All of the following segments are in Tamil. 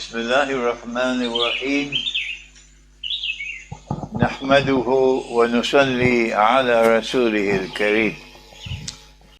بسم الله الرحمن الرحيم نحمده ونصلي على رسوله الكريم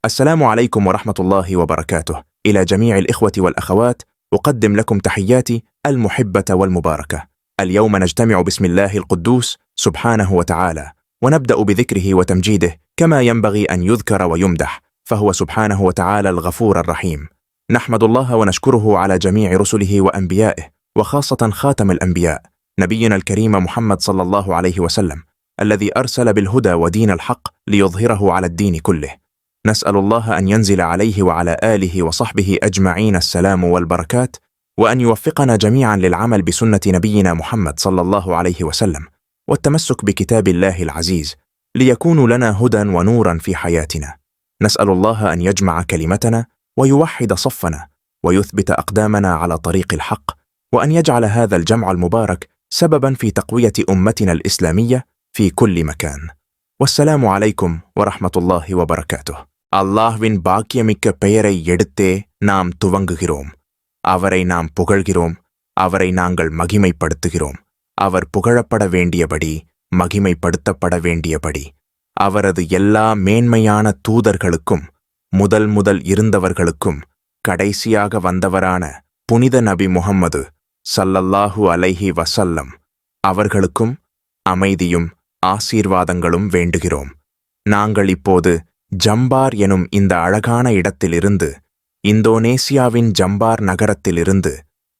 السلام عليكم ورحمة الله وبركاته. إلى جميع الإخوة والأخوات أقدم لكم تحياتي المحبة والمباركة. اليوم نجتمع بسم الله القدوس سبحانه وتعالى ونبدأ بذكره وتمجيده كما ينبغي أن يذكر ويمدح فهو سبحانه وتعالى الغفور الرحيم. نحمد الله ونشكره على جميع رسله وأنبيائه وخاصة خاتم الأنبياء نبينا الكريم محمد صلى الله عليه وسلم الذي أرسل بالهدى ودين الحق ليظهره على الدين كله. نسأل الله أن ينزل عليه وعلى آله وصحبه أجمعين السلام والبركات وأن يوفقنا جميعا للعمل بسنة نبينا محمد صلى الله عليه وسلم والتمسك بكتاب الله العزيز ليكونوا لنا هدى ونورا في حياتنا. نسأل الله أن يجمع كلمتنا ويوحد صفنا ويثبت أقدامنا على طريق الحق وأن يجعل هذا الجمع المبارك سببا في تقوية أمتنا الإسلامية في كل مكان. والسلام عليكم ورحمة الله وبركاته. அல்லாஹ்வின் பாக்கியமிக்க பெயரை எடுத்தே நாம் துவங்குகிறோம் அவரை நாம் புகழ்கிறோம் அவரை நாங்கள் மகிமைப்படுத்துகிறோம் அவர் புகழப்பட வேண்டியபடி மகிமைப்படுத்தப்பட வேண்டியபடி அவரது எல்லா மேன்மையான தூதர்களுக்கும் முதல் முதல் இருந்தவர்களுக்கும் கடைசியாக வந்தவரான புனித நபி முகம்மது சல்லல்லாஹு அலைஹி வசல்லம் அவர்களுக்கும் அமைதியும் ஆசீர்வாதங்களும் வேண்டுகிறோம். நாங்கள் இப்போது ஜம்பார் எனும் இந்த அழகான இடத்திலிருந்து இந்தோனேசியாவின் ஜம்பார் நகரத்திலிருந்து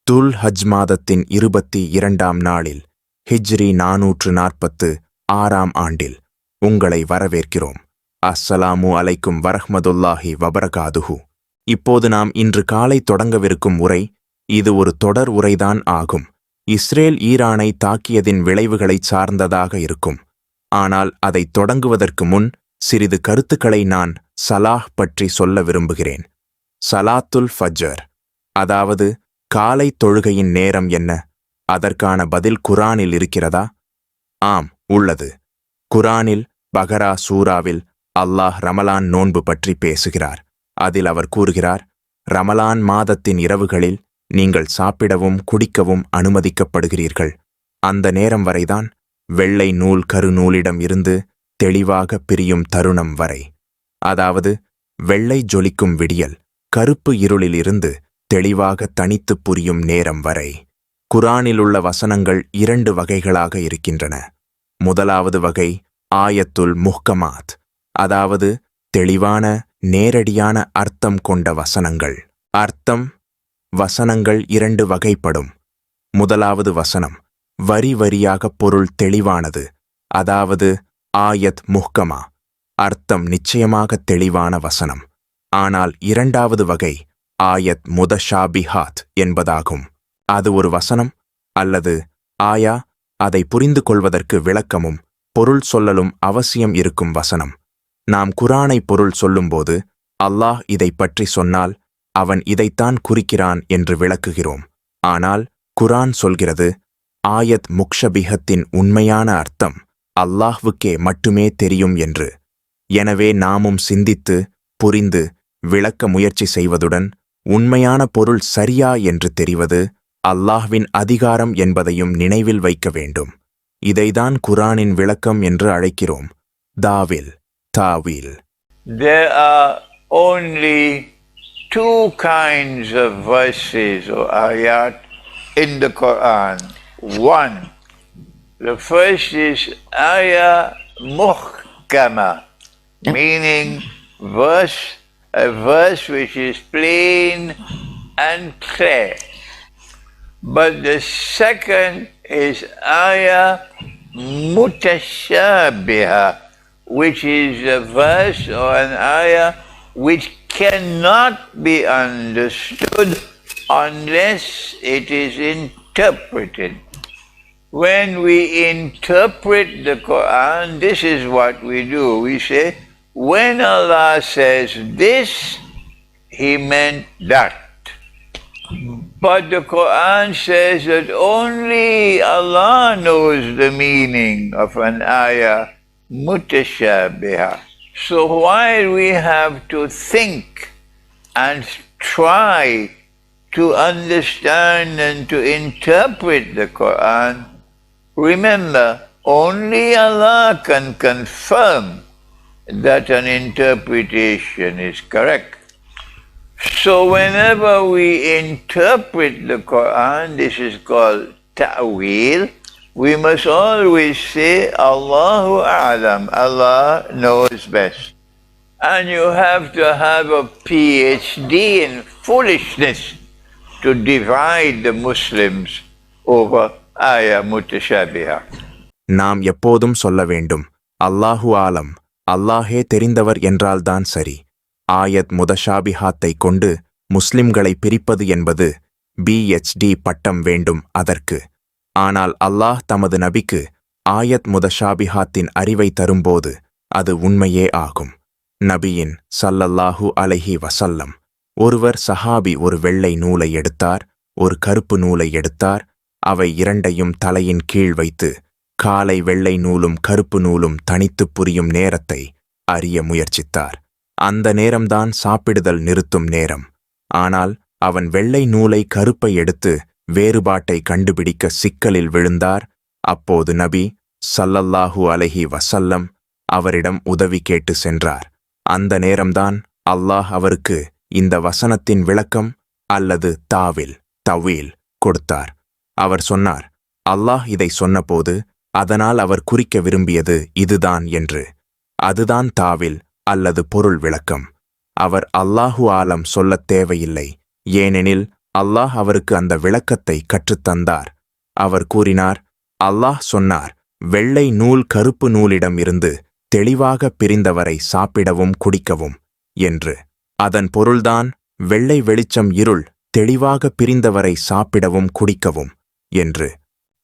துல் ஹஜ் மாதத்தின் இருபத்தி இரண்டாம் நாளில் ஹிஜ்ரி நாநூற்று நாற்பத்து ஆறாம் ஆண்டில் உங்களை வரவேற்கிறோம். அஸ்ஸலாமு அலைக்கும் வரஹ்மதுல்லாஹி வபரகாதுஹு. இப்போது நாம் இன்று காலை தொடங்கவிருக்கும் உரை இது ஒரு தொடர் உரைதான் ஆகும். இஸ்ரேல் ஈரானை தாக்கியதின் விளைவுகளைச் சார்ந்ததாக இருக்கும். ஆனால் அதை தொடங்குவதற்கு முன் சிறிது கருத்துக்களை நான் சலாஹ் பற்றி சொல்ல விரும்புகிறேன். சலாத்துல் ஃபஜர் அதாவது காலை தொழுகையின் நேரம் என்ன? அதற்கான பதில் குரானில் இருக்கிறதா? ஆம் உள்ளது. குரானில் பகரா சூராவில் அல்லாஹ் ரமலான் நோன்பு பற்றி பேசுகிறார். அதில் அவர் கூறுகிறார் ரமலான் மாதத்தின் இரவுகளில் நீங்கள் சாப்பிடவும் குடிக்கவும் அனுமதிக்கப்படுகிறீர்கள். அந்த நேரம் வரைதான் வெள்ளை நூல் கருநூலிடம் இருந்து தெளிவாக பிரியும் தருணம் வரை. அதாவது வெள்ளை ஜொலிக்கும் விடியல் கருப்பு இருளிலிருந்து தெளிவாக தனித்துப் புரியும் நேரம் வரை. குரானிலுள்ள வசனங்கள் இரண்டு வகைகளாக இருக்கின்றன. முதலாவது வகை ஆயத்துல் முஹ்கமாத். அதாவது தெளிவான நேரடியான அர்த்தம் கொண்ட வசனங்கள். அர்த்தம் வசனங்கள் இரண்டு வகைப்படும். முதலாவது வசனம் வரி வரியாக பொருள் தெளிவானது. அதாவது ஆயத் முஹ்கமா. அர்த்தம் நிச்சயமாக தெளிவான வசனம். ஆனால் இரண்டாவது வகை ஆயத் முதஷாபிஹாத் என்பதாகும். அது ஒரு வசனம் அல்லது ஆயா அதை புரிந்து கொள்வதற்கு விளக்கமும் பொருள் சொல்லலும் அவசியம் இருக்கும் வசனம். நாம் குரானை பொருள் சொல்லும்போது அல்லாஹ் இதை பற்றி சொன்னால் அவன் இதைத்தான் குறிக்கிறான் என்று விளக்குகிறோம். ஆனால் குரான் சொல்கிறது ஆயத் முக்ஷபிஹத்தின் உண்மையான அர்த்தம் அல்லாஹ்வுக்கே மட்டுமே தெரியும் என்று. எனவே நாமும் சிந்தித்து புரிந்து விளக்க முயற்சி செய்வதுடன் உண்மையான பொருள் சரியா என்று தெரிவது அல்லாஹ்வின் அதிகாரம் என்பதையும் நினைவில் வைக்க வேண்டும். இதைதான் குரானின் விளக்கம் என்று அழைக்கிறோம். தாவில். Tawil. There are only two kinds of verses or ayat in the Quran. One, the first is ayah muhkama, meaning verse, a verse which is plain and clear. But the second is ayah mutashabihah which is a verse or an ayah which cannot be understood unless it is interpreted. When we interpret the Quran, this is what we do. We say, when Allah says this, He meant that. But the Quran says that only Allah knows the meaning of an ayah mutashabiha. So while we have to think and try to understand and to interpret the Quran, remember, only Allah can confirm that an interpretation is correct. So whenever we interpret the Quran, this is called ta'wil, we must always say Allahu A'lam, Allah knows best. And you have to have a PhD in foolishness to divide the Muslims over ayah mutashabiha. நாம் எப்போதும் சொல்ல வேண்டும் அல்லாஹு ஆலம் அல்லாஹே தெரிந்தவர் என்றால்தான் சரி ஆயத் முதஷாபிஹாத்தை கொண்டு முஸ்லிம்களை பிரிப்பது என்பது பிஎச்டி பட்டம் வேண்டும் அதற்கு ஆனால் அல்லாஹ் தமது நபிக்கு ஆயத் முதஷாபிஹாத்தின் அறிவை தரும்போது அது உண்மையே ஆகும். நபியின் சல்லல்லாஹு அலைஹி வசல்லம் ஒருவர் சஹாபி ஒரு வெள்ளை நூலை எடுத்தார் ஒரு கருப்பு நூலை எடுத்தார் அவை இரண்டையும் தலையின் கீழ் வைத்து காலை வெள்ளை நூலும் கருப்பு நூலும் தனித்துப் புரியும் நேரத்தை அறிய முயற்சித்தார். அந்த நேரம்தான் சாப்பிடுதல் நிறுத்தும் நேரம். ஆனால் அவன் வெள்ளை நூலை கருப்பை எடுத்து வேறுபாட்டை கண்டுபிடிக்க சிக்கலில் விழுந்தார். அப்போது நபி சல்லல்லாஹு அலஹி வசல்லம் அவரிடம் உதவி கேட்டு சென்றார். அந்த நேரம்தான் அல்லாஹ் அவருக்கு இந்த வசனத்தின் விளக்கம் அல்லது தாவில் தவீல் கொடுத்தார். அவர் சொன்னார் அல்லாஹ் இதை சொன்னபோது அதனால் அவர் குறிக்க விரும்பியது இதுதான் என்று. அதுதான் தாவில் அல்லது பொருள் விளக்கம். அவர் அல்லாஹு ஆலம் சொல்லத் தேவையில்லை. ஏனெனில் அல்லாஹ் அவருக்கு அந்த விளக்கத்தை கற்றுத்தந்தார். அவர் கூறினார் அல்லாஹ் சொன்னார் வெள்ளை நூல் கருப்பு நூலிடம் இருந்து தெளிவாக பிரிந்தவரை சாப்பிடவும் குடிக்கவும் என்று. அதன் பொருள்தான் வெள்ளை வெளிச்சம் இருள் தெளிவாக பிரிந்தவரை சாப்பிடவும் குடிக்கவும் என்று.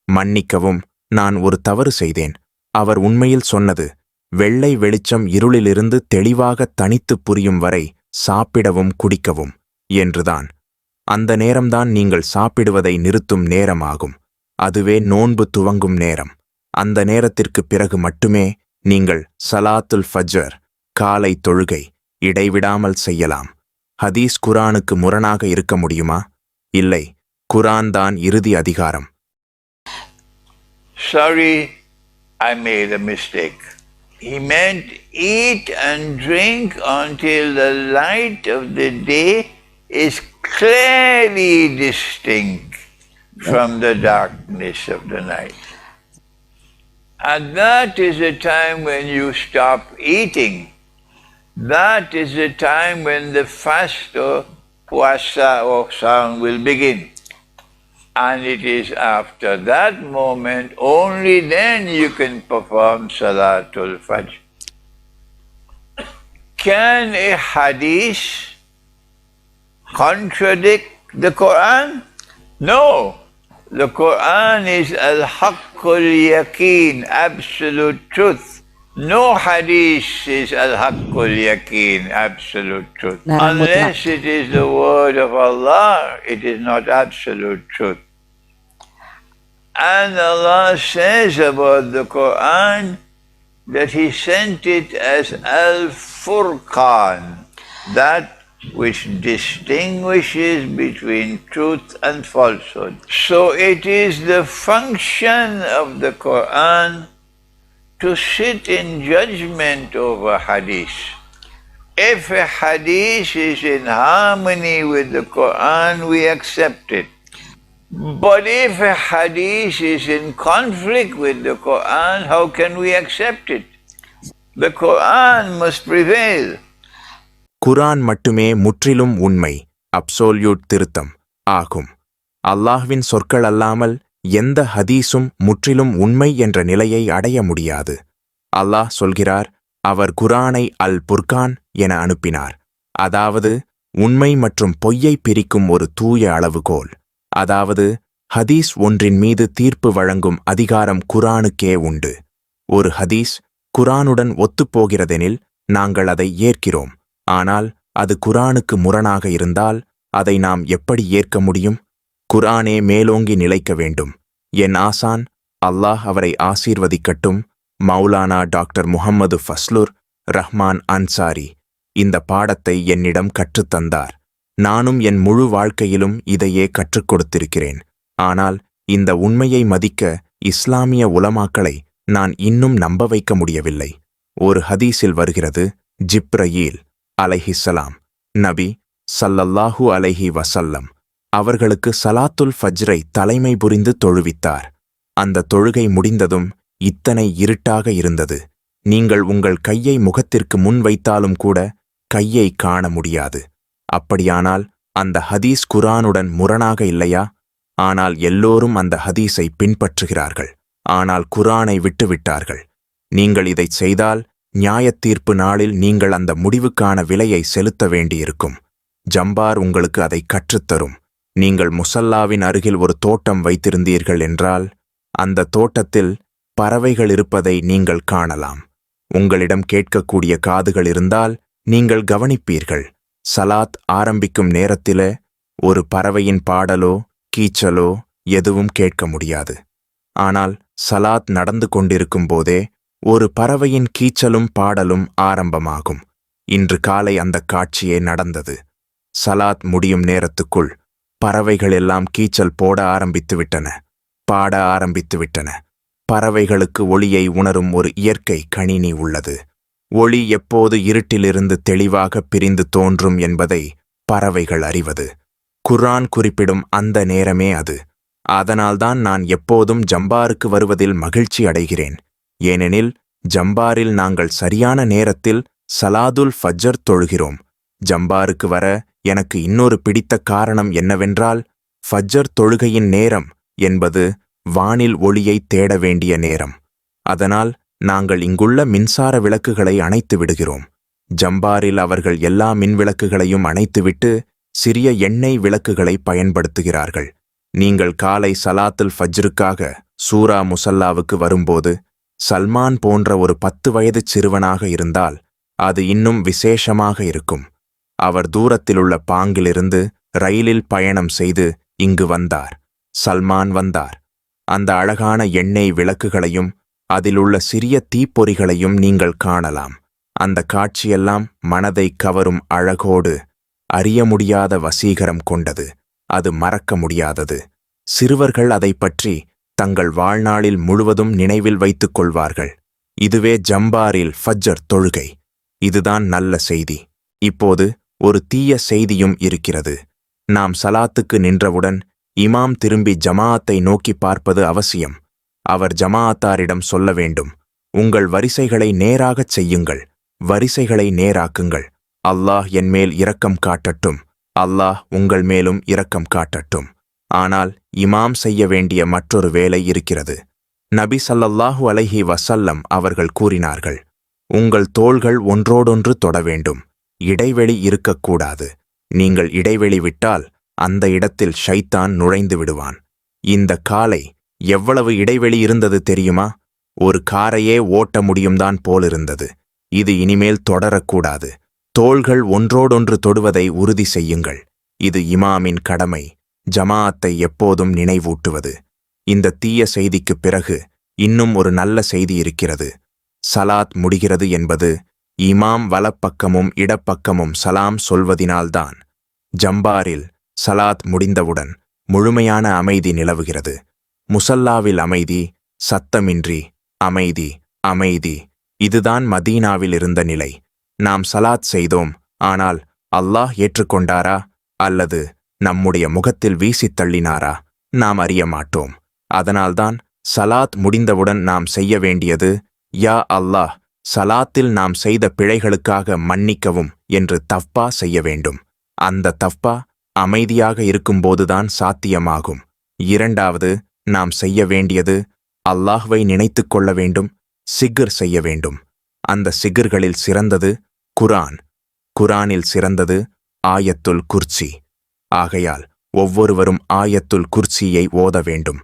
மன்னிக்கவும் நான் ஒரு தவறு செய்தேன். அவர் உண்மையில் சொன்னது வெள்ளை வெளிச்சம் இருளிலிருந்து தெளிவாக தனித்துப் புரியும் வரை சாப்பிடவும் குடிக்கவும் என்றுதான். அந்த நேரம்தான் நீங்கள் சாப்பிடுவதை நிறுத்தும் நேரமாகும். அதுவே நோன்பு துவங்கும் நேரம். அந்த நேரத்திற்குப் பிறகு மட்டுமே நீங்கள் சலாத்துல் ஃபஜர் காலை தொழுகை இடைவிடாமல் செய்யலாம். ஹதீஸ் குரானுக்கு முரணாக இருக்க முடியுமா? இல்லை குரான் தான் இறுதி அதிகாரம். Sorry, I made a mistake. He meant eat and drink until the light of the day is clearly distinct from the darkness of the night. And that is the time when you stop eating. That is the time when the fast or puasa or sound will begin. And it is after that moment, only then you can perform Salatul Fajr. Can a hadith contradict the Quran? No. The Quran is al haqqul yaqeen, absolute truth. No hadith is al haqqul yaqeen, absolute truth. Unless it is the word of Allah, it is not absolute truth. And Allah says about the Quran that He sent it as Al Furqan, that which distinguishes between truth and falsehood. So it is the function of the Quran to sit in judgment over Hadith. If a Hadith is in harmony with the Quran, we accept it. But if a hadith is in conflict with the Quran, how can we accept it? The Quran must prevail. குரான் மட்டுமே முற்றிலும் உண்மை அப்சோல்யூட் திருத்தம் ஆகும். அல்லாஹ்வின் சொற்கள் அல்லாமல் எந்த ஹதீஸும் முற்றிலும் உண்மை என்ற நிலையை அடைய முடியாது. அல்லாஹ் சொல்கிறார் அவர் குரானை அல் புர்கான் என அனுப்பினார். அதாவது உண்மை மற்றும் பொய்யை பிரிக்கும் ஒரு தூய அளவுகோல். அதாவது ஹதீஸ் ஒன்றின் மீது தீர்ப்பு வழங்கும் அதிகாரம் குரானுக்கே உண்டு. ஒரு ஹதீஸ் குரானுடன் ஒத்துப்போகிறதெனில் நாங்கள் அதை ஏற்கிறோம். ஆனால் அது குரானுக்கு முரணாக இருந்தால் அதை நாம் எப்படி ஏற்க முடியும்? குரானே மேலோங்கி நிலைக்க வேண்டும். என் ஆசான் அல்லாஹ் அவரை ஆசீர்வதிக்கட்டும். மௌலானா டாக்டர் முஹம்மது ஃபஸ்லுர் ரஹ்மான் அன்சாரி இந்த பாடத்தை என்னிடம் கற்றுத்தந்தார் நானும் என் முழு வாழ்க்கையிலும் இதையே கற்றுக் கொடுத்திருக்கிறேன். ஆனால் இந்த உண்மையை மதிக்க இஸ்லாமிய உலமாக்களை நான் இன்னும் நம்ப வைக்க முடியவில்லை. ஒரு ஹதீஸில் வருகிறது ஜிப்ரயீல். அலைஹிஸ்ஸலாம் நபி சல்லல்லாஹு அலைஹி வசல்லம் அவர்களுக்கு சலாத்துல் ஃபஜ்ரை தலைமை புரிந்து தொழுவித்தார். அந்த தொழுகை முடிந்ததும் இத்தனை இருட்டாக இருந்தது. நீங்கள் உங்கள் கையை முகத்திற்கு முன் வைத்தாலும் கூட கையை காண முடியாது. அப்படியானால் அந்த ஹதீஸ் குரானுடன் முரணாக இல்லையா? ஆனால் எல்லோரும் அந்த ஹதீஸை பின்பற்றுகிறார்கள். ஆனால் குரானை விட்டுவிட்டார்கள். நீங்கள் இதைச் செய்தால் நியாயத்தீர்ப்பு நாளில் நீங்கள் அந்த முடிவுக்கான விலையை செலுத்த வேண்டியிருக்கும். ஜம்பார் உங்களுக்கு அதை கற்றுத்தரும். நீங்கள் முசல்லாவின் அருகில் ஒரு தோட்டம் வைத்திருந்தீர்கள் என்றால் அந்த தோட்டத்தில் பறவைகள் இருப்பதை நீங்கள் காணலாம். உங்களிடம் கேட்கக்கூடிய காதுகள் இருந்தால் நீங்கள் கவனிப்பீர்கள். சலாத் ஆரம்பிக்கும் நேரத்திலே ஒரு பறவையின் பாடலோ கீச்சலோ எதுவும் கேட்க முடியாது. ஆனால் சலாத் நடந்து கொண்டிருக்கும் போதே ஒரு பறவையின் கீச்சலும் பாடலும் ஆரம்பமாகும். இன்று காலை அந்த காட்சியே நடந்தது. சலாத் முடியும் நேரத்துக்குள் பறவைகள் எல்லாம் கீச்சல் போட ஆரம்பித்துவிட்டன பாட ஆரம்பித்துவிட்டன பறவைகளுக்கு ஒளியை உணரும் ஒரு இயற்கை கணினி உள்ளது. ஒளி எப்போது இருட்டிலிருந்து தெளிவாக பிரிந்து தோன்றும் என்பதை பறவைகள் அறிவது. குர்ஆன் குறிப்பிடும் அந்த நேரமே அது. அதனால்தான் நான் எப்போதும் ஜம்பாருக்கு வருவதில் மகிழ்ச்சி அடைகிறேன். ஏனெனில் ஜம்பாரில் நாங்கள் சரியான நேரத்தில் சலாதுல் ஃபஜ்ஜர் தொழுகிறோம். ஜம்பாருக்கு வர எனக்கு இன்னொரு பிடித்த காரணம் என்னவென்றால் ஃபஜ்ஜர் தொழுகையின் நேரம் என்பது வானில் ஒளியை தேட வேண்டிய நேரம். அதனால் நாங்கள் இங்குள்ள மின்சார விளக்குகளை அணைத்து விடுகிறோம். ஜம்பாரில் அவர்கள் எல்லா மின்விளக்குகளையும் அணைத்துவிட்டு சிறிய எண்ணெய் விளக்குகளை பயன்படுத்துகிறார்கள். நீங்கள் காலை சலாத்துல் ஃபஜ்ருக்காக சூரா முசல்லாவுக்கு வரும்போது சல்மான் போன்ற ஒரு பத்து வயது சிறுவனாக இருந்தால் அது இன்னும் விசேஷமாக இருக்கும். அவர் தூரத்திலுள்ள பாங்கிலிருந்து ரயிலில் பயணம் செய்து இங்கு வந்தார். சல்மான் வந்தார். அந்த அழகான எண்ணெய் விளக்குகளையும் அதிலுள்ள சிறிய தீப்பொறிகளையும் நீங்கள் காணலாம். அந்த காட்சியெல்லாம் மனதை கவரும் அழகோடு அறிய முடியாத வசீகரம் கொண்டது. அது மறக்க முடியாதது. சிறுவர்கள் அதைப் பற்றி தங்கள் வாழ்நாளில் முழுவதும் நினைவில் வைத்துக் கொள்வார்கள். இதுவே ஜம்பாரில் ஃபஜ்ஜர் தொழுகை. இதுதான் நல்ல செய்தி. இப்போது ஒரு தீய செய்தியும் இருக்கிறது. நாம் சலாத்துக்கு நின்றவுடன் இமாம் திரும்பி ஜமாஅத்தை நோக்கி பார்ப்பது அவசியம். அவர் ஜமாஅத்தாரிடம் சொல்ல வேண்டும். உங்கள் வரிசைகளை நேராகச் செய்யுங்கள். வரிசைகளை நேராக்குங்கள். அல்லாஹ் என்மேல் இரக்கம் காட்டட்டும். அல்லாஹ் உங்கள் மேலும் இரக்கம் காட்டட்டும். ஆனால் இமாம் செய்ய வேண்டிய மற்றொரு வேலை இருக்கிறது. நபி சல்லல்லாஹு அலைஹி வசல்லம் அவர்கள் கூறினார்கள் உங்கள் தோள்கள் ஒன்றோடொன்று தொட வேண்டும் இடைவெளி இருக்கக்கூடாது. நீங்கள் இடைவெளி விட்டால் அந்த இடத்தில் ஷைத்தான் நுழைந்து விடுவான். இந்த காலை எவ்வளவு இடைவெளி இருந்தது தெரியுமா? ஒரு காரையே ஓட்ட முடியும்தான் போலிருந்தது. இது இனிமேல் தொடரக்கூடாது. தோள்கள் ஒன்றோடொன்று தொடுவதை உறுதி செய்யுங்கள். இது இமாமின் கடமை. ஜமாஅத்தை எப்போதும் நினைவூட்டுவது. இந்த தீய செய்திக்குப் பிறகு இன்னும் ஒரு நல்ல செய்தி இருக்கிறது. சலாத் முடிகிறது என்பது இமாம் வலப்பக்கமும் இடப்பக்கமும் சலாம் சொல்வதினால்தான். ஜம்பாரில் சலாத் முடிந்தவுடன் முழுமையான அமைதி நிலவுகிறது. முசல்லாவில் அமைதி சத்தமின்றி அமைதி அமைதி. இதுதான் மதீனாவில் இருந்த நிலை. நாம் சலாத் செய்தோம் ஆனால் அல்லாஹ் ஏற்றுக்கொண்டாரா அல்லது நம்முடைய முகத்தில் வீசித் தள்ளினாரா? நாம் அறிய மாட்டோம். அதனால்தான் சலாத் முடிந்தவுடன் நாம் செய்ய வேண்டியது யா அல்லாஹ் சலாத்தில் நாம் செய்த பிழைகளுக்காக மன்னிக்கவும் என்று தஃபா செய்ய வேண்டும். அந்த தஃபா அமைதியாக இருக்கும்போதுதான் சாத்தியமாகும். இரண்டாவது நாம் செய்ய வேண்டியது அல்லாஹ்வை நினைத்துக் கொள்ள வேண்டும் சிகர் செய்ய வேண்டும். அந்த சிகர்களில் சிறந்தது குரான். குரானில் சிறந்தது ஆயத்துல் குர்ச்சி ஆகையால் ஒவ்வொருவரும் ஆயத்துல் குர்சியை ஓத வேண்டும்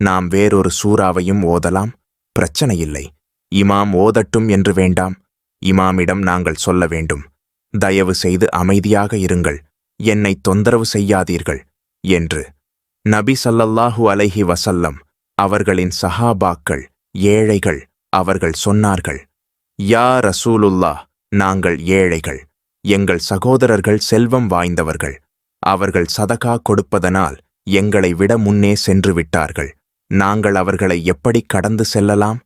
நாம் வேறொரு சூறாவையும் ஓதலாம். பிரச்சனையில்லை. இமாம் ஓதட்டும் என்று வேண்டாம். இமாமிடம் நாங்கள் சொல்ல வேண்டும். தயவு செய்து அமைதியாக இருங்கள். என்னை தொந்தரவு செய்யாதீர்கள் என்று. நபி சல்லல்லாஹு அலைஹி வசல்லம் அவர்களின் சஹாபாக்கள் ஏழைகள் அவர்கள் சொன்னார்கள். யா ரசூலுல்லா நாங்கள் ஏழைகள். எங்கள் சகோதரர்கள் செல்வம் வாய்ந்தவர்கள். அவர்கள் சதகா கொடுப்பதனால் எங்களை விட முன்னே சென்று விட்டார்கள். நாங்கள் அவர்களை எப்படி கடந்து செல்லலாம்?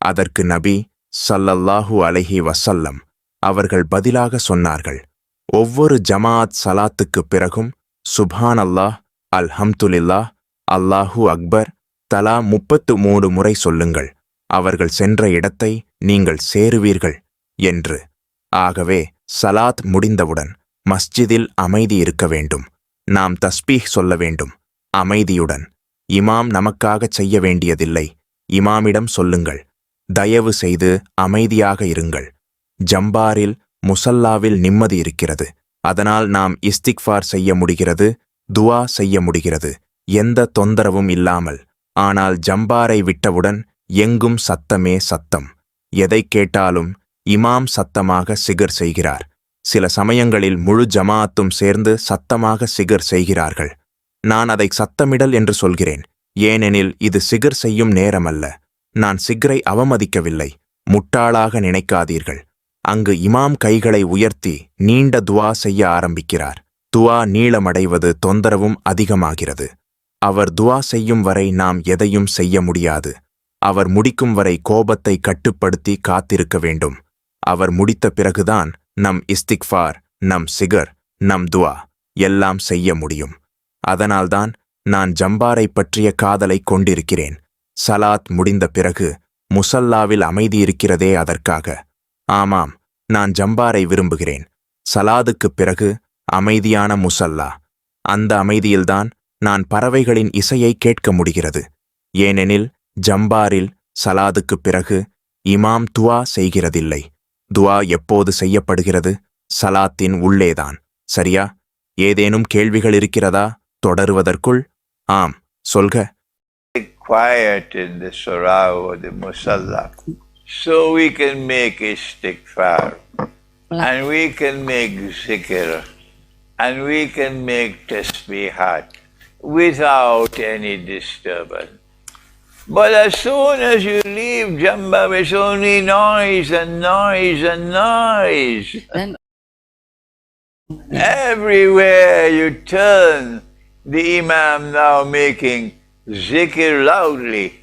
அதற்கு நபி சல்லல்லாஹு அலைஹி வசல்லம் அவர்கள் பதிலாக சொன்னார்கள் ஒவ்வொரு ஜமாஅத் சலாத்துக்குப் பிறகும் சுபான் அல்லாஹ் அல்ஹம்துலில்லாஹ் அல்லாஹு அக்பர் தலா முப்பத்து மூணு முறை சொல்லுங்கள். அவர்கள் சென்ற இடத்தை நீங்கள் சேருவீர்கள் என்று. ஆகவே சலாத் முடிந்தவுடன் மஸ்ஜிதில் அமைதி இருக்க வேண்டும். நாம் தஸ்பீஹ் சொல்ல வேண்டும். அமைதியுடன். இமாம் நமக்காகச் செய்ய வேண்டியதில்லை. இமாமிடம் சொல்லுங்கள். தயவு செய்து அமைதியாக இருங்கள். ஜம்பாரில் முசல்லாவில் நிம்மதி இருக்கிறது. அதனால் நாம் இஸ்திக்ஃபார் செய்ய முடிகிறது துவா செய்ய முடிகிறது. எந்த தொந்தரவும் இல்லாமல். ஆனால் ஜம்பாரை விட்டவுடன் எங்கும் சத்தமே சத்தம். எதை கேட்டாலும் இமாம் சத்தமாக சிகர் செய்கிறார். சில சமயங்களில் முழு ஜமாஅத்தும் சேர்ந்து சத்தமாக சிகர் செய்கிறார்கள். நான் அதை சத்தமிடல் என்று சொல்கிறேன். ஏனெனில் இது சிகர் செய்யும் நேரமல்ல. நான் சிகரை அவமதிக்கவில்லை. முட்டாளாக நினைக்காதீர்கள். அங்கு இமாம் கைகளை உயர்த்தி நீண்ட துவா செய்ய ஆரம்பிக்கிறார். துவா நீளமடைவது தொந்தரவும் அதிகமாகிறது. அவர் துவா செய்யும் வரை நாம் எதையும் செய்ய முடியாது. அவர் முடிக்கும் வரை கோபத்தை கட்டுப்படுத்தி காத்திருக்க வேண்டும். அவர் முடித்த பிறகுதான் நம் இஸ்திக்ஃபார் நம் சிகர் நம் துவா எல்லாம் செய்ய முடியும். அதனால்தான் நான் ஜம்பாரை பற்றிய காதலை கொண்டிருக்கிறேன். சலாத் முடிந்த பிறகு முசல்லாவில் அமைதி இருக்கிறதே அதற்காக. ஆமாம் நான் ஜம்பாரை விரும்புகிறேன். சலாதுக்குப் பிறகு அமைதியான முசல்லா. அந்த அமைதியில்தான் நான் பறவைகளின் இசையை கேட்க முடிகிறது. ஏனெனில் ஜம்பாரில் சலாதுக்குப் பிறகு இமாம் துவா செய்கிறதில்லை. துவா எப்போது செய்யப்படுகிறது சலாத்தின் உள்ளேதான் சரியா ஏதேனும் கேள்விகள் இருக்கிறதா தொடருவதற்குள் ஆம் சொல்க quiet in the surah or the musalla. So we can make istighfar and we can make zikr and we can make tasbihat without any disturbance. But as soon as you leave Jamba, it's only noise and noise and noise. Then Everywhere you turn, the Imam now making zikr loudly.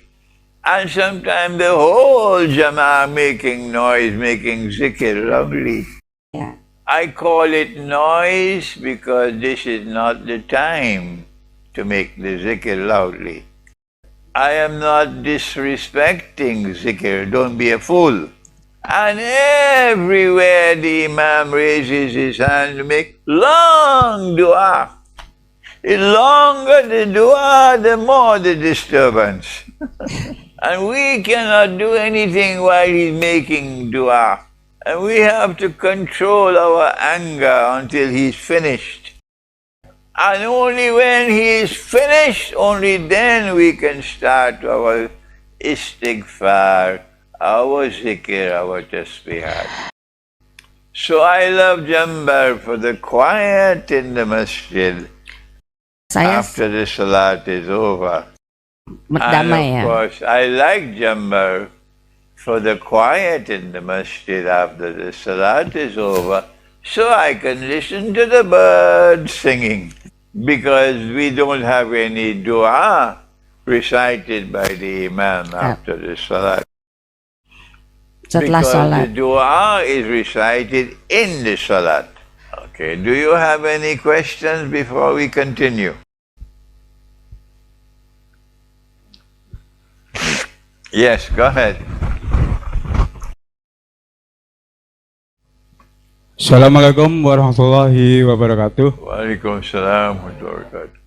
And sometimes the whole Jama'ah making noise, making zikr loudly. yeah. I call it noise because this is not the time to make the zikr loudly. I am not disrespecting zikr, don't be a fool. And everywhere the Imam raises his hand to make long dua. The longer the dua, the more the disturbance. and we cannot do anything while he's making dua. And we have to control our anger until he's finished. And only when he is finished, only then we can start our istighfar, our zikr, our tasbihat. So I love Jambar for the quiet in the masjid Saya after the salat is over. And of course, I like Jambar for the quiet in the masjid after the salat is over, so I can listen to the birds singing. Because we don't have any dua recited by the Imam after the salat. Setelah because sholat. the dua is recited in the salat. Okay, do you have any questions before we continue? Yes, go ahead. Assalamualaikum warahmatullahi wabarakatuh. Waalaikumsalam warahmatullahi wabarakatuh.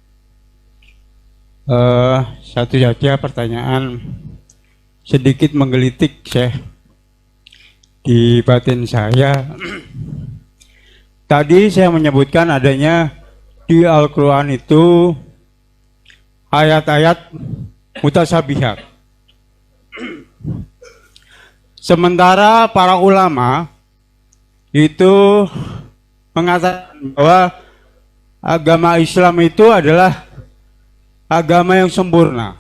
Eh, satu saja pertanyaan sedikit menggelitik Syekh di batin saya. Tadi saya menyebutkan adanya di Al-Quran itu ayat-ayat mutasabihat. Sementara para ulama itu mengatakan bahwa agama Islam itu adalah agama yang sempurna.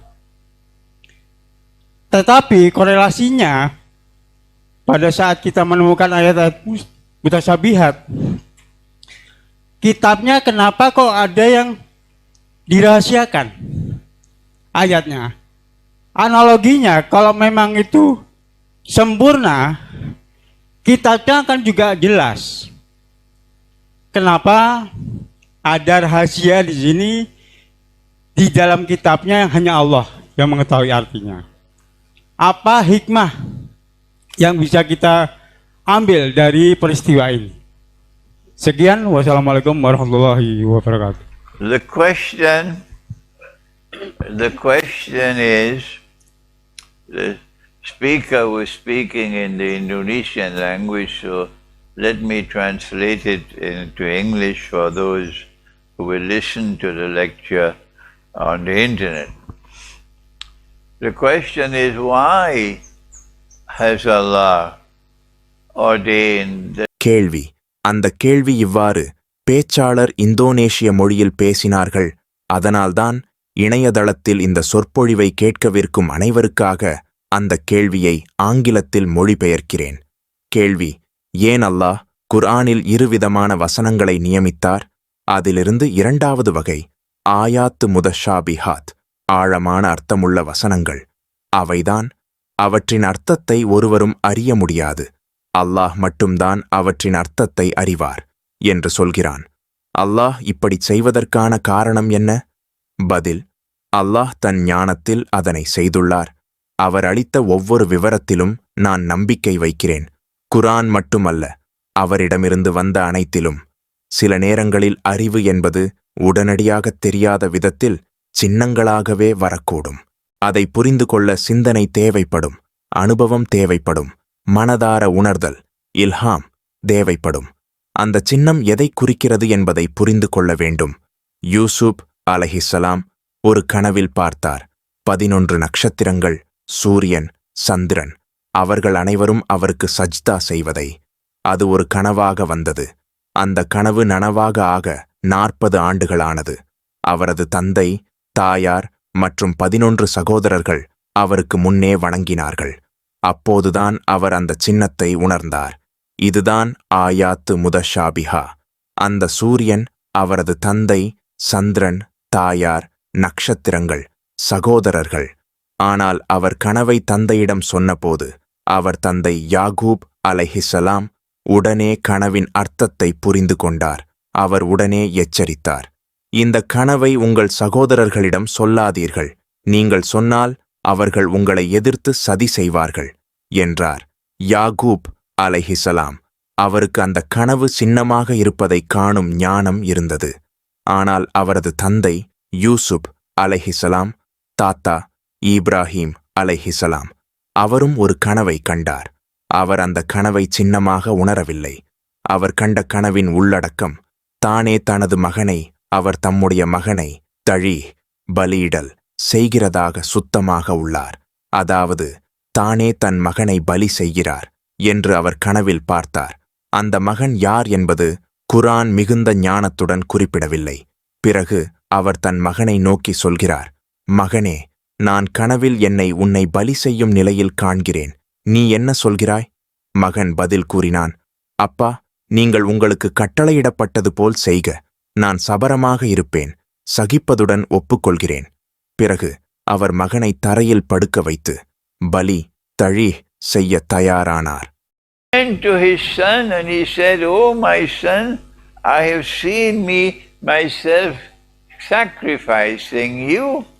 Tetapi korelasinya pada saat kita menemukan ayat-ayat mutasabihat kitabnya kenapa kok ada yang dirahasiakan ayatnya? Analoginya kalau memang itu sempurna, kitabnya akan juga jelas. Kenapa ada rahasia di sini di dalam kitabnya yang hanya Allah yang mengetahui artinya. Apa hikmah yang bisa kita ambil dari peristiwa ini? Sekian, wassalamualaikum warahmatullahi wabarakatuh. The question, the question is, the speaker was speaking in the Indonesian language, so let me translate it into English for those who will listen to the lecture on the internet. The question is, why has Allah ordained that கேள்வி அந்த கேள்வி இவ்வாறு பேச்சாளர் இந்தோனேஷிய மொழியில் பேசினார்கள் அதனால்தான் இணையதளத்தில் இந்த சொற்பொழிவை கேட்கவிருக்கும் அனைவருக்காக அந்த கேள்வியை ஆங்கிலத்தில் மொழிபெயர்க்கிறேன். கேள்வி ஏன் அல்லாஹ் குர்ஆனில் இருவிதமான வசனங்களை நியமித்தார்? அதிலிருந்து இரண்டாவது வகை ஆயாத்து முதஷாபிஹாத் ஆழமான அர்த்தமுள்ள வசனங்கள். அவைதான் அவற்றின் அர்த்தத்தை ஒருவரும் அறிய முடியாது. அல்லாஹ் மட்டும்தான் அவற்றின் அர்த்தத்தை அறிவார் என்று சொல்கிறான். அல்லாஹ் இப்படிச் செய்வதற்கான காரணம் என்ன? பதில் அல்லாஹ் தன் ஞானத்தில் அதனை செய்துள்ளார். அவர் அளித்த ஒவ்வொரு விவரத்திலும் நான் நம்பிக்கை வைக்கிறேன். குரான் மட்டுமல்ல அவரிடமிருந்து வந்த அனைத்திலும். சில நேரங்களில் அறிவு என்பது உடனடியாகத் தெரியாத விதத்தில் சின்னங்களாகவே வரக்கூடும். அதை புரிந்து கொள்ள சிந்தனை தேவைப்படும் அனுபவம் தேவைப்படும் மனதார உணர்தல் இல்ஹாம் தேவைப்படும். அந்த சின்னம் எதை குறிக்கிறது என்பதை புரிந்து கொள்ள வேண்டும். யூசுப் அலஹிசலாம் ஒரு கனவில் பார்த்தார். பதினொன்று நட்சத்திரங்கள் சூரியன் சந்திரன் அவர்கள் அனைவரும் அவருக்கு சஜ்தா செய்வதை. அது ஒரு கனவாக வந்தது. அந்த கனவு நனவாக ஆக நாற்பது ஆண்டுகளானது. அவரது தந்தை தாயார் மற்றும் பதினொன்று சகோதரர்கள் அவருக்கு முன்னே வணங்கினார்கள். அப்போதுதான் அவர் அந்த சின்னத்தை உணர்ந்தார். இதுதான் ஆயாத்து முதஷாபிஹா. அந்த சூரியன் அவரது தந்தை சந்திரன் தாயார் நட்சத்திரங்கள் சகோதரர்கள் ஆனால் அவர் கனவை தந்தையிடம் சொன்னபோது அவர் தந்தை யாகூப் அலைஹிசலாம் உடனே கனவின் அர்த்தத்தை புரிந்து கொண்டார். அவர் உடனே எச்சரித்தார். இந்த கனவை உங்கள் சகோதரர்களிடம் சொல்லாதீர்கள். நீங்கள் சொன்னால் அவர்கள் உங்களை எதிர்த்து சதி செய்வார்கள் என்றார். யாகூப் அலைஹிசலாம் அவருக்கு அந்த கனவு சின்னமாக இருப்பதைக் காணும் ஞானம் இருந்தது. ஆனால் அவரது தந்தை யூசுப் அலைஹிசலாம் தாத்தா ஈப்ராஹீம் அலைஹிசலாம் அவரும் ஒரு கனவை கண்டார். அவர் அந்த கனவை சின்னமாக உணரவில்லை. அவர் கண்ட கனவின் உள்ளடக்கம் தானே தனது மகனை அவர் தம்முடைய மகனை தழி பலியிடல் செய்கிறதாக சுத்தமாக உள்ளார். அதாவது தானே தன் மகனை பலி செய்கிறார் என்று அவர் கனவில் பார்த்தார். அந்த மகன் யார் என்பது குரான் மிகுந்த ஞானத்துடன் குறிப்பிடவில்லை. பிறகு அவர் தன் மகனை நோக்கி சொல்கிறார் மகனே நான் கனவில் என்னை உன்னை பலி செய்யும் நிலையில் காண்கிறேன். நீ என்ன சொல்கிறாய்? மகன் பதில் கூறினான். அப்பா நீங்கள் உங்களுக்கு கட்டளையிடப்பட்டது போல் செய்க. நான் சபரமாக இருப்பேன். சகிப்பதுடன் ஒப்புக்கொள்கிறேன். பிறகு அவர் மகனை தரையில் படுக்க வைத்து பலி தழி செய்ய தயாரானார். Went to his son and he said, Oh, my son, I have seen me myself sacrificing you.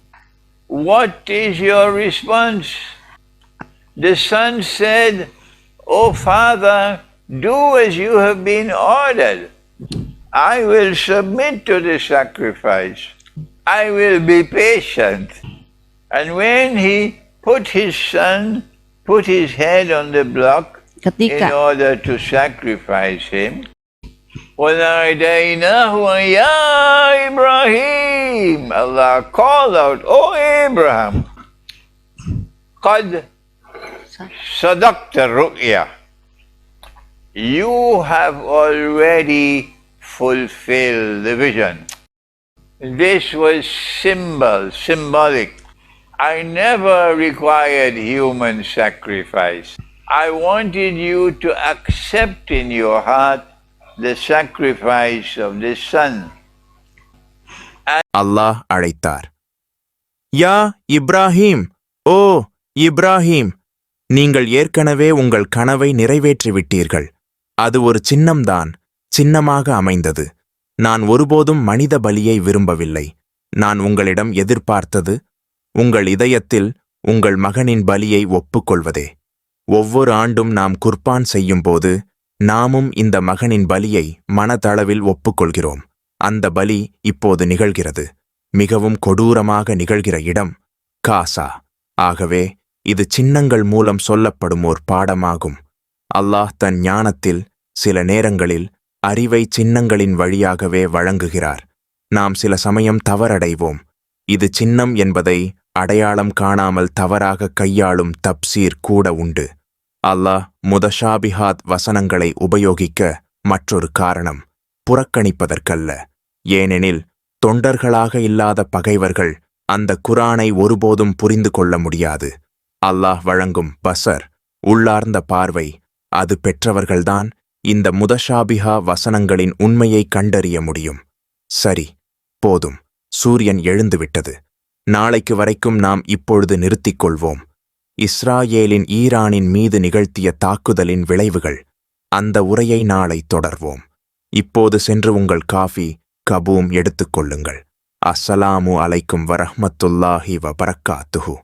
What is your response? The son said, O father, do as you have been ordered. I will submit to the sacrifice. I will be patient. And when he put his son, put his head on the block, in order to sacrifice him. وَنَادَيْنَاهُ يَا إِبْرَاهِيمُ Allah called out, O Abraham, قَدْ صَدَقْتَ الرُّؤْيَا You have already fulfilled the vision. This was symbol, symbolic. I never required human sacrifice. I wanted you to accept in your heart the sacrifice of the son. அல்லாஹ் அழைத்தார். யா இப்ராஹிம் ஓ இப்ராஹிம் நீங்கள் ஏற்கனவே உங்கள் கனவை நிறைவேற்றிவிட்டீர்கள். அது ஒரு சின்னம்தான் சின்னமாக அமைந்தது. நான் ஒருபோதும் மனித பலியை விரும்பவில்லை. நான் உங்களிடம் எதிர்பார்த்தது உங்கள் இதயத்தில் உங்கள் மகனின் பலியை ஒப்புக்கொள்வதே. ஒவ்வொரு ஆண்டும் நாம் குர்பான் செய்யும்போது நாமும் இந்த மகனின் பலியை மனதளவில் ஒப்புக்கொள்கிறோம். அந்த பலி இப்போது நிகழ்கிறது. மிகவும் கொடூரமாக நிகழ்கிற இடம் காசா. ஆகவே இது சின்னங்கள் மூலம் சொல்லப்படும் ஓர் பாடமாகும். அல்லாஹ் தன் ஞானத்தில் சில நேரங்களில் அறிவை சின்னங்களின் வழியாகவே வழங்குகிறார். நாம் சில சமயம் தவறடைவோம். இது சின்னம் என்பதை அடையாளம் காணாமல் தவறாக கையாளும் தப்சீர் கூட உண்டு. அல்லாஹ் முதஷாபிஹாத் வசனங்களை உபயோகிக்க மற்றொரு காரணம் புறக்கணிப்பதற்கல்ல. ஏனெனில் தொண்டர்களாக இல்லாத பகைவர்கள் அந்த குரானை ஒருபோதும் புரிந்து கொள்ள முடியாது. அல்லாஹ் வழங்கும் பசர் உள்ளார்ந்த பார்வை அது பெற்றவர்கள்தான் இந்த முதஷாபிஹா வசனங்களின் உண்மையை கண்டறிய முடியும். சரி போதும். சூரியன் எழுந்துவிட்டது. நாளைக்கு வரைக்கும் நாம் இப்பொழுது நிறுத்திக் கொள்வோம். இஸ்ராயேலின் ஈரானின் மீது நிகழ்த்திய தாக்குதலின் விளைவுகள். அந்த உரையை நாளை தொடர்வோம். இப்போது சென்று உங்கள் காஃபி கபூம் எடுத்துக்கொள்ளுங்கள் அஸ்ஸலாமு அலைக்கும் வரஹ்மத்துல்லாஹி வபரக்காத்துஹூ.